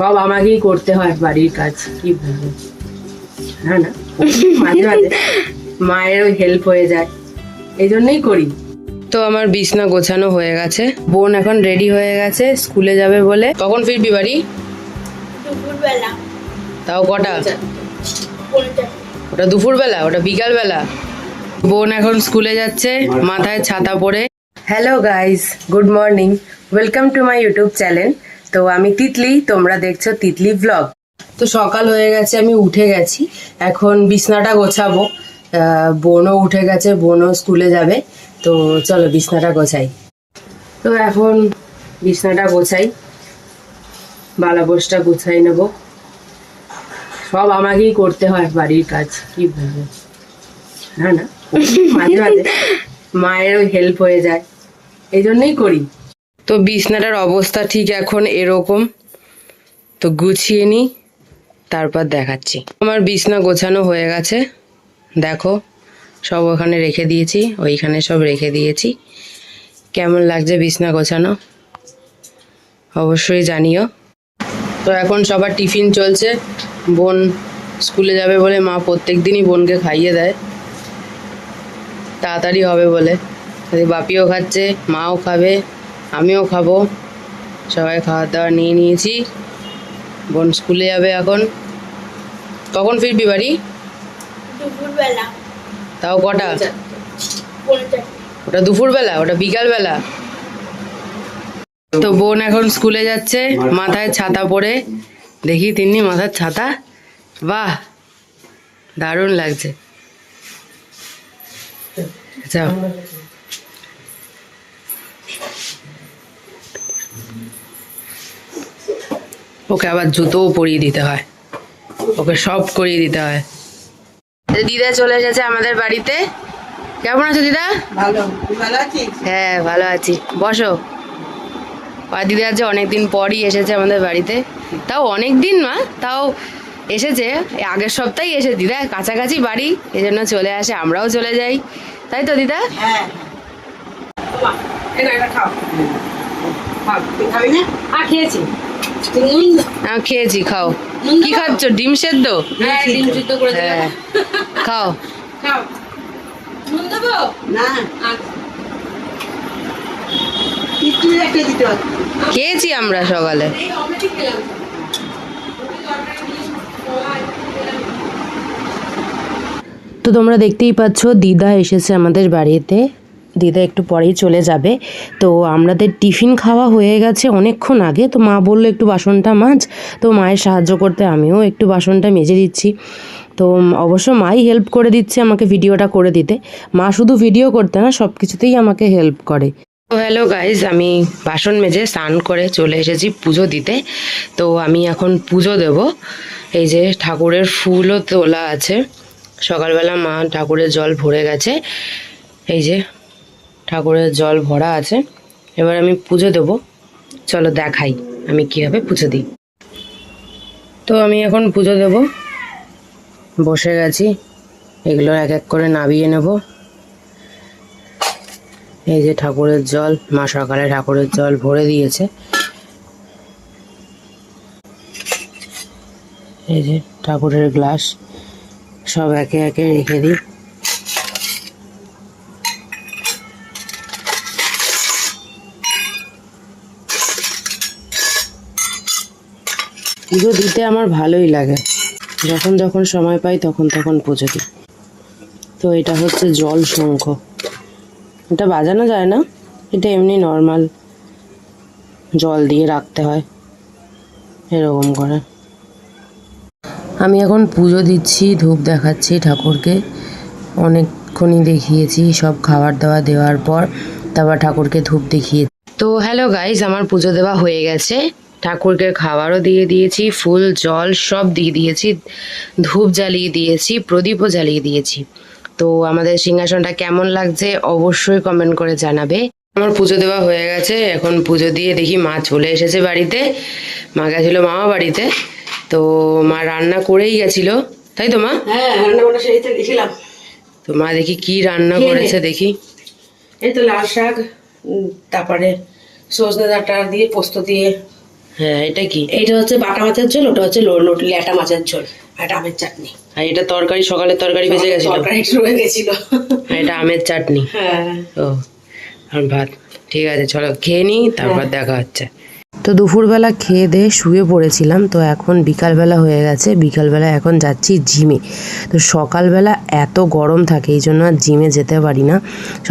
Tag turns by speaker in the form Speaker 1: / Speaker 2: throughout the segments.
Speaker 1: সব আমাকেই করতে হয় বাড়ির কাজ কি বলব? না না। মাঝে মাঝে মায়েরও হেল্প হয়ে যায়। এই জন্যই করি। তো আমার বিছনা গোছানো হয়ে গেছে। বোন এখন রেডি হয়ে গেছে স্কুলে যাবে বলে। কখন ফিরবি বাড়ি?
Speaker 2: দুপুরবেলা।
Speaker 1: তাও কটা? ওটা দুপুরবেলা ওটা বিকালবেলা। বোন এখন স্কুলে যাচ্ছে মাথায় ছাতা পরে। Hello guys good morning welcome to my YouTube channel তো আমি তিতলি, তোমরা দেখছ তিতলি ব্লগ তো সকাল হয়ে গেছে, আমি উঠে গেছি। এখন বিছনাটা গোছাবো। বোনও উঠে গেছে, বোনও স্কুলে যাবে। তো চলো বিছনাটা গোছাই। তো এখন বিছনাটা গোছাই। বালাবোসটা গোছাই নেব। সব আমাকেই করতে হয় বাড়ির কাজ, কি বলব। না না, মাঝে মাঝে হেল্প হয়ে যায়। এই জন্যই করি। তো বিছনাটার অবস্থা ঠিক এখন এরকম। তো গুছিয়ে নিই তারপর দেখাচ্ছি। আমার বিছনা গোছানো হয়ে গেছে। দেখো, সব ওখানে রেখে দিয়েছি, ওইখানে সব রেখে দিয়েছি। কেমন লাগছে বিছনা গোছানো? অবশ্যই জানিও। তো এখন সবার টিফিন চলছে। বোন স্কুলে যাবে বলে মা প্রত্যেক দিনই বোনকে খাইয়ে দেয়। তাড়াতাড়ি হবে বলে। বাপিও খাচ্ছে, মাও খাবে। আমিও খাব। সবাই খাওয়া দাওয়া নিয়ে নিয়েছি। বোন স্কুলে যাবে এখন। কখন ফিরবি বাড়ি?
Speaker 2: দুপুরবেলা।
Speaker 1: তাও কটা? ওটা দুপুরবেলা ওটা বিকালবেলা। তো বোন এখন স্কুলে যাচ্ছে মাথায় ছাতা পরে। দেখি তিনি মাথার ছাতা। বাহ দারুণ লাগছে। যাও ওকে আবার জুতোও পরিয়ে দিতে হয়। ওকে সব করিয়ে দিতে হয়। দিদা চলে এসেছে আমাদের বাড়িতে। কেমন আছো দিদা?
Speaker 3: ভালো।
Speaker 1: হ্যাঁ ভালো আছি। বসো। আর দিদি আজ অনেকদিন পরই এসেছে আমাদের বাড়িতে। তাও অনেক দিন না তাও এসেছে। এই আগের সপ্তাহেই এসে দিদা কাছাকাছি বাড়ি এই জন্য চলে আসে আমরাও চলে যাই। তাই তো দিদা?
Speaker 3: হ্যাঁ। খাও। না?
Speaker 1: হ্যাঁ খেয়েছি। হ্যাঁ খেয়েছি খাও। কি খাচ্ছ? ডিম সেদ্ধ?
Speaker 3: হ্যাঁ
Speaker 1: হ্যাঁ। খাও।
Speaker 3: খাও। নুন দেবো না। একটু একটা দিতে হবে।
Speaker 1: খেয়েছি আমরা সকালে। তো তোমরা দেখতেই পাচ্ছ দিদা এসেছে আমাদের বাড়িতে। দিদা একটু পরেই চলে যাবে। তো আমাদের টিফিন খাওয়া হয়ে গেছে অনেকক্ষণ আগে। তো মা বলল, একটু বাসনটা মাছ তো মায়ের সাহায্য করতে আমিও একটু বাসনটা মেজে দিচ্ছি। তো অবশ্য মাই হেল্প করে দিচ্ছে আমাকে ভিডিওটা করে দিতে। মা শুধু ভিডিও করতে না, সব কিছুতেই আমাকে হেল্প করে। তো হ্যালো গাইজ আমি বাসন মেজে স্নান করে চলে এসেছি পুজো দিতে। তো আমি এখন পুজো দেব। এই যে ঠাকুরের ফুলও তোলা আছে। সকালবেলা মা ঠাকুরের জল ভরে গেছে। এই যে ঠাকুরের জল ভরা আছে। এবার আমি পুজো দেব। চলো দেখাই আমি কীভাবে পুজো দিই। তো আমি এখন পুজো দেব। বসে গেছি। এগুলো এক এক করে নাবিয়ে নেব। এই যে ঠাকুরের জল, মা সকালে ঠাকুরের জল ভরে দিয়েছে। এই যে ঠাকুরের গ্লাস, সব একে একে রেখে দিই। পুজো দিতে আমার ভালোই লাগে। যখন যখন সময় পাই তখন তখন পুজো দিই। তো এটা হচ্ছে জল শঙ্খ। এটা বাজানো যায় না, এটা এমনি নর্মাল জল দিয়ে রাখতে হয়, এরকম করে। আমি এখন পুজো দিচ্ছি, ধূপ দেখাচ্ছি ঠাকুরকে। অনেকক্ষণই দেখিয়েছি, সব খাবার দাবার দেওয়ার পর তারপর ঠাকুরকে ধূপ দেখিয়ে তো হ্যালো গাইজ আমার পুজো দেওয়া হয়ে গেছে। ঠাকুরকে খাবারও দিয়ে দিয়েছি ফুল জল সব দিয়ে দিয়েছি ধূপ জ্বালিয়ে দিয়েছি প্রদীপও জ্বালিয়ে দিয়েছি। তো আমাদের সিংহাসনটা কেমন লাগছে অবশ্যই কমেন্ট করে জানাবে। আমার পুজো দেওয়া হয়ে গেছে এখন পুজো দিয়ে দেখি মা চলে এসেছে বাড়িতে। মা গেছিল মামা বাড়িতে তো মা রান্না করেই গেছিল তাই তো মা?
Speaker 3: হ্যাঁ তো
Speaker 1: মা দেখি কি রান্না করেছে দেখি।
Speaker 3: এই তো লাল শাক তারপরে সজনে ডাঁটা দিয়ে পোস্ত দিয়ে
Speaker 1: হ্যাঁ এটা কি?
Speaker 3: এটা হচ্ছে বাটা মাছের ঝোল ওটা হচ্ছে ল্যাটা মাছের ঝোল এটা আমের চাটনি।
Speaker 1: আর এটা তরকারি সকালের তরকারি ভেজে গেছিল?
Speaker 3: তরকারি রয়ে গেছিল।
Speaker 1: এটা আমের চাটনি?
Speaker 3: হ্যাঁ।
Speaker 1: ও আর ভাত। ঠিক আছে চলো খেয়ে নিই তারপর দেখা হচ্ছে। তো দুপুরবেলা খেয়ে দিয়ে শুয়ে পড়েছিলাম, তো এখন বিকালবেলা হয়ে গেছে, বিকালবেলা এখন যাচ্ছি জিমে। তো সকালবেলা এত গরম থাকে, এই জন্য আর জিমে যেতে পারি না।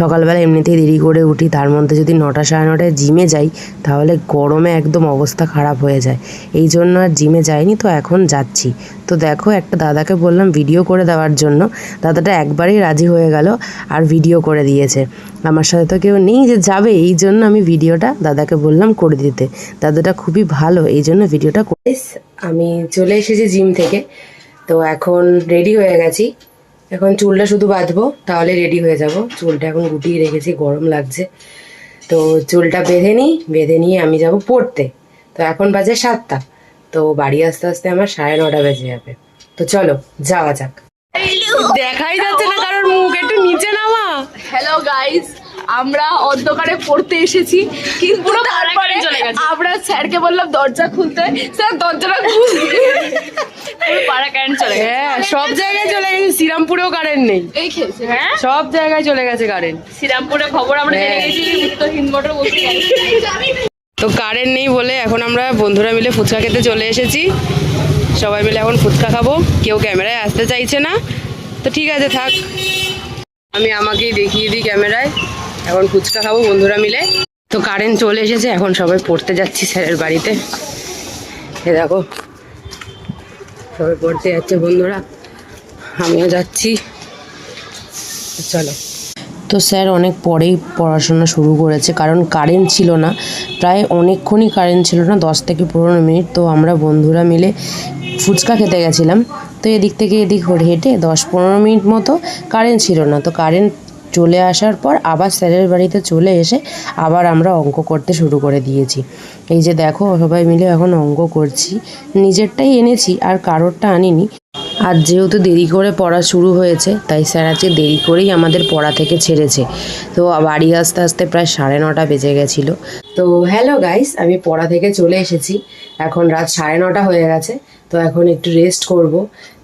Speaker 1: সকালবেলা এমনিতেই দেরি করে উঠি, তার মধ্যে যদি নটা সাড়ে নটায় জিমে যাই, তাহলে গরমে একদম অবস্থা খারাপ হয়ে যায়। এই জন্য আর জিমে যাইনি, তো এখন যাচ্ছি। তো দেখো, একটা দাদাকে বললাম ভিডিও করে দেওয়ার জন্য। দাদাটা একবারেই রাজি হয়ে গেল আর ভিডিও করে দিয়েছে। আমার সাথে তো কেউ নেই যে যাবে, এই জন্য আমি ভিডিওটা দাদাকে বললাম করে দিতে। দাদাটা খুবই ভালো এই জন্য ভিডিওটা আমি চলে এসেছি জিম থেকে। তো এখন রেডি হয়ে গেছি। এখন চুলটা শুধু বাঁধবো তাহলে রেডি হয়ে যাব। চুলটা এখন গুটিয়ে রেখেছি গরম লাগছে। তো চুলটা বেঁধে নিই বেঁধে নিয়ে আমি যাব পড়তে। তো এখন বাজে সাতটা। তো বাড়ি আসতে আসতে আমার সাড়ে নটা বেজে যাবে। তো চলো যাওয়া যাক। দেখাই যাচ্ছে না কারোর মুখ একটু নিচে নামা।
Speaker 2: হ্যালো গাইস আমরা অন্ধকারে পড়তে এসেছি কিন্তু তারপরে আমরা স্যারকে বললাম দরজা খুলতে। স্যার দরজাটা খুলতে পাড়া কারেন্ট চলে
Speaker 1: হ্যাঁ সব জায়গায় চলে গেছে শ্রীরামপুরেও কারেন্ট নেই।
Speaker 2: এই হ্যাঁ?
Speaker 1: সব জায়গায় চলে গেছে কারেন্ট
Speaker 2: শ্রীরামপুরে খবর আমরা জেনে
Speaker 1: হ্যাঁ।
Speaker 2: গেছি উত্তর
Speaker 1: তো কারেন্ট নেই বলে এখন আমরা বন্ধুরা মিলে ফুচকা খেতে চলে এসেছি। সবাই মিলে এখন ফুচকা খাব কেউ ক্যামেরায় আসতে চাইছে না। তো ঠিক আছে থাক। আমি আমাকেই দেখিয়ে দিই ক্যামেরায়। এখন ফুচকা খাব, বন্ধুরা মিলে। তো কারেন্ট চলে এসেছে, এখন সবাই পড়তে যাচ্ছি স্যারের বাড়িতে। এ দেখো, সবাই পড়তে যাচ্ছে বন্ধুরা। আমিও যাচ্ছি। চলো। তো স্যার অনেক পরেই পড়াশোনা শুরু করেছে, কারণ কারেন্ট ছিল না। প্রায় অনেকক্ষণই কারেন্ট ছিল না, দশ থেকে পনেরো মিনিট। তো আমরা বন্ধুরা মিলে ফুচকা খেতে গেছিলাম। তো এদিক থেকে এদিক হেঁটে দশ পনেরো মিনিট মতো কারেন্ট ছিল না। তো কারেন্ট চলে আসার পর আবার স্যারের বাড়িতে চলে এসে আবার আমরা অঙ্ক করতে শুরু করে দিয়েছি। এই যে দেখো, সবাই মিলে এখন অঙ্ক করছি। নিজেরটাই এনেছি, আর কারোরটা আনিনি। আর যেহেতু দেরি করে পড়া শুরু হয়েছে, তাই স্যার আজকে দেরি করেই আমাদের পড়া থেকে ছেড়েছে। তো বাড়ি আসতে আসতে প্রায় সাড়ে নটা বেজে গেছিল। তো হ্যালো গাইস, আমি পড়া থেকে চলে এসেছি। এখন রাত সাড়ে নটা হয়ে গেছে, তো এখন একটু রেস্ট করব,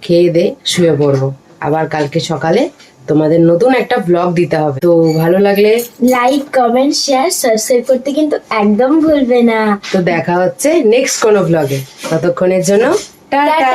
Speaker 1: খেয়ে দে, শুয়ে পড়ব। আবার কালকে সকালে তোমাদের নতুন একটা ব্লগ দিতে হবে। তো ভালো লাগলে
Speaker 4: লাইক কমেন্ট শেয়ার সাবস্ক্রাইব করতে কিন্তু একদম ভুলবে না।
Speaker 1: তো দেখা হচ্ছে নেক্সট কোনো ব্লগে ততক্ষণের জন্য
Speaker 4: টাটা।